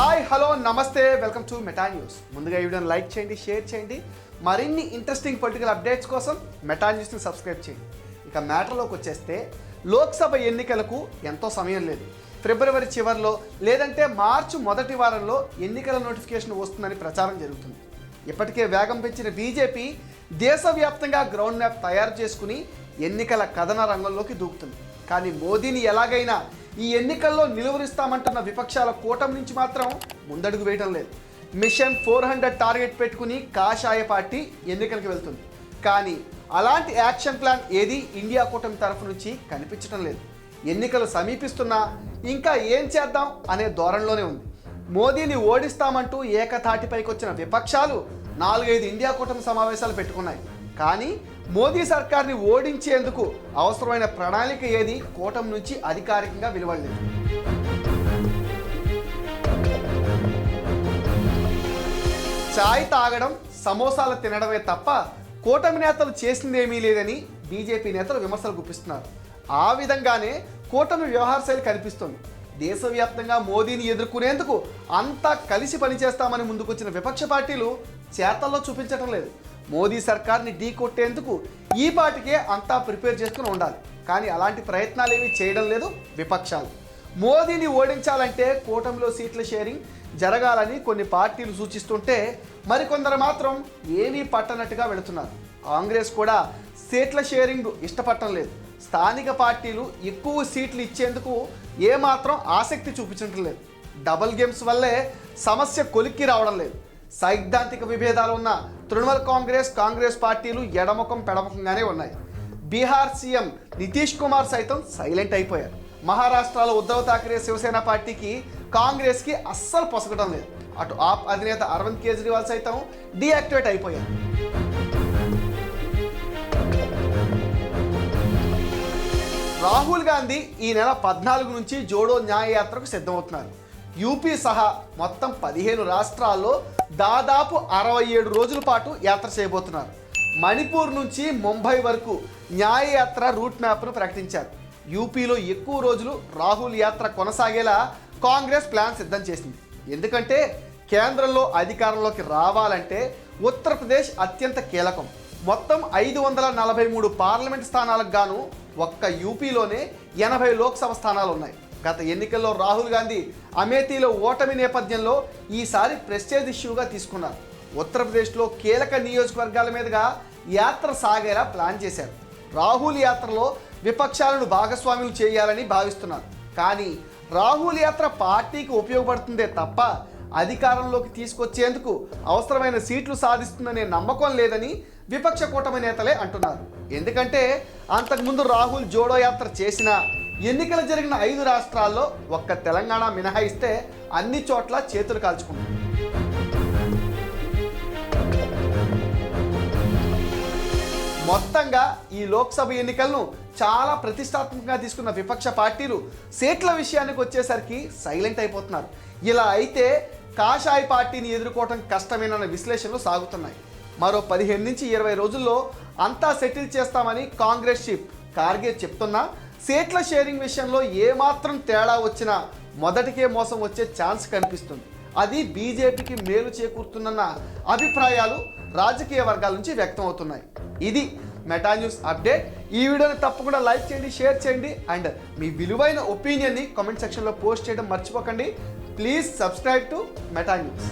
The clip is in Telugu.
హాయ్ హలో నమస్తే వెల్కమ్ టు మెటా న్యూస్. ముందుగా ఈ వీడియోని లైక్ చేయండి షేర్ చేయండి. మరిన్ని ఇంట్రెస్టింగ్ పొలిటికల్ అప్డేట్స్ కోసం మెటా న్యూస్ని సబ్స్క్రైబ్ చేయండి. ఇక మ్యాటర్లోకి వచ్చేస్తే లోక్సభ ఎన్నికలకు ఎంతో సమయం లేదు. ఫిబ్రవరి చివరిలో లేదంటే మార్చి మొదటి వారంలో ఎన్నికల నోటిఫికేషన్ వస్తుందని ప్రచారం జరుగుతుంది. ఇప్పటికే వేగం పెంచిన బీజేపీ దేశవ్యాప్తంగా గ్రౌండ్ మ్యాప్ తయారు చేసుకుని ఎన్నికల కథన రంగంలోకి దూకుతుంది. కానీ మోదీని ఎలాగైనా ఈ ఎన్నికల్లో నిలువరిస్తామంటున్న విపక్షాల కూటమి నుంచి మాత్రం ముందడుగు వేయటం లేదు. మిషన్ ఫోర్ హండ్రెడ్ టార్గెట్ పెట్టుకుని కాషాయ పార్టీ ఎన్నికలకు వెళ్తుంది. కానీ అలాంటి యాక్షన్ ప్లాన్ ఏది ఇండియా కూటమి తరఫు నుంచి కనిపించడం లేదు. ఎన్నికలు సమీపిస్తున్నా ఇంకా ఏం చేద్దాం అనే ధోరణిలోనే ఉంది. మోదీని ఓడిస్తామంటూ ఏకతాటిపైకి వచ్చిన విపక్షాలు నాలుగైదు ఇండియా కూటమి సమావేశాలు పెట్టుకున్నాయి. కానీ మోదీ సర్కార్ని ఓడించేందుకు అవసరమైన ప్రణాళిక ఏది? కూటమి నుంచి అధికారికంగా వెలువడలేదు చాయ్ తాగడం సమోసాలు తినడమే తప్ప కూటమి నేతలు చేసిందేమీ లేదని బీజేపీ నేతలు విమర్శలు గుప్పిస్తున్నారు. ఆ విధంగానే కూటమి వ్యవహార శైలి కనిపిస్తోంది. దేశవ్యాప్తంగా మోదీని ఎదుర్కొనేందుకు అంతా కలిసి పనిచేస్తామని ముందుకొచ్చిన విపక్ష పార్టీలు చేతల్లో చూపించడం లేదు. మోదీ సర్కార్ని ఢీ కొట్టేందుకు ఈ పాటికే అంతా ప్రిపేర్ చేసుకుని ఉండాలి. కానీ అలాంటి ప్రయత్నాలు ఏమీ చేయడం లేదు విపక్షాలు. మోదీని ఓడించాలంటే కూటమిలో సీట్ల షేరింగ్ జరగాలని కొన్ని పార్టీలు సూచిస్తుంటే మరికొందరు మాత్రం ఏమీ పట్టనట్టుగా వెళుతున్నారు. కాంగ్రెస్ కూడా సీట్ల షేరింగ్ ఇష్టపడటం లేదు. స్థానిక పార్టీలు ఎక్కువ సీట్లు ఇచ్చేందుకు ఏమాత్రం ఆసక్తి చూపించడం లేదు. డబుల్ గేమ్స్ వల్లే సమస్య కొలిక్కి రావడం లేదు. సైద్ధాంతిక విభేదాలు ఉన్న తృణమూల్ కాంగ్రెస్ కాంగ్రెస్ పార్టీలు ఎడముఖం పెడముఖంగానే ఉన్నాయి. బీహార్ సీఎం నితీష్ కుమార్ సైతం సైలెంట్ అయిపోయారు. మహారాష్ట్రలో ఉద్ధవ్ థాకరే శివసేన పార్టీకి కాంగ్రెస్కి అస్సలు పొసగడం లేదు. అటు ఆప్ అధినేత అరవింద్ కేజ్రీవాల్ సైతం డీయాక్టివేట్ అయిపోయారు. రాహుల్ గాంధీ ఈ నెల పద్నాలుగు నుంచి జోడో న్యాయయాత్రకు సిద్ధమవుతున్నారు. యూపీ సహా మొత్తం పదిహేను రాష్ట్రాల్లో దాదాపు అరవై ఏడు రోజుల పాటు యాత్ర చేయబోతున్నారు. మణిపూర్ నుంచి ముంబై వరకు న్యాయయాత్ర రూట్ మ్యాప్ను ప్రకటించారు. యూపీలో ఎక్కువ రోజులు రాహుల్ యాత్ర కొనసాగేలా కాంగ్రెస్ ప్లాన్ సిద్ధం చేసింది. ఎందుకంటే కేంద్రంలో అధికారంలోకి రావాలంటే ఉత్తరప్రదేశ్ అత్యంత కీలకం. మొత్తం ఐదు వందల నలభై మూడు పార్లమెంట్ స్థానాలకు గాను ఒక్క యూపీలోనే ఎనభై లోక్సభ స్థానాలు ఉన్నాయి గత ఎన్నికల్లో రాహుల్ గాంధీ అమేథీలో ఓటమి నేపథ్యంలో ఈసారి ప్రెస్టేజ్ ఇష్యూగా తీసుకున్నారు. ఉత్తరప్రదేశ్లో కీలక నియోజకవర్గాల మీదుగా యాత్ర సాగేలా ప్లాన్ చేశారు. రాహుల్ యాత్రలో విపక్షాలను భాగస్వాములు చేయాలని భావిస్తున్నారు. కానీ రాహుల్ యాత్ర పార్టీకి ఉపయోగపడుతుందే తప్ప అధికారంలోకి తీసుకొచ్చేందుకు అవసరమైన సీట్లు సాధిస్తుందనే నమ్మకం లేదని విపక్ష కూటమి నేతలే అంటున్నారు. ఎందుకంటే అంతకుముందు రాహుల్ జోడో యాత్ర చేసిన ఎన్నికలు జరిగిన ఐదు రాష్ట్రాల్లో ఒక్క తెలంగాణ మినహాయిస్తే అన్ని చోట్ల చేతులు కాల్చుకుంటుంది. మొత్తంగా ఈ లోక్సభ ఎన్నికలను చాలా ప్రతిష్టాత్మకంగా తీసుకున్న విపక్ష పార్టీలు సీట్ల విషయానికి వచ్చేసరికి సైలెంట్ అయిపోతున్నారు. ఇలా అయితే కాషాయ పార్టీని ఎదుర్కోవటం కష్టమేనన్న విశ్లేషణలు సాగుతున్నాయి. మరో పదిహేను నుంచి ఇరవై రోజుల్లో అంతా సెటిల్ చేస్తామని కాంగ్రెస్ చీఫ్ కార్గే చెప్తున్నా సీట్ల షేరింగ్ విషయంలో ఏమాత్రం తేడా వచ్చినా మొదటికే మోసం వచ్చే ఛాన్స్ కనిపిస్తుంది. అది బీజేపీకి మేలు చేకూరుతుందన్న అభిప్రాయాలు రాజకీయ వర్గాల నుంచి వ్యక్తం అవుతున్నాయి ఇది మెటా న్యూస్ అప్డేట్. ఈ వీడియోని తప్పకుండా లైక్ చేయండి షేర్ చేయండి అండ్ మీ విలువైన ఒపీనియన్ని కామెంట్ సెక్షన్లో పోస్ట్ చేయడం మర్చిపోకండి. Please subscribe to Meta news.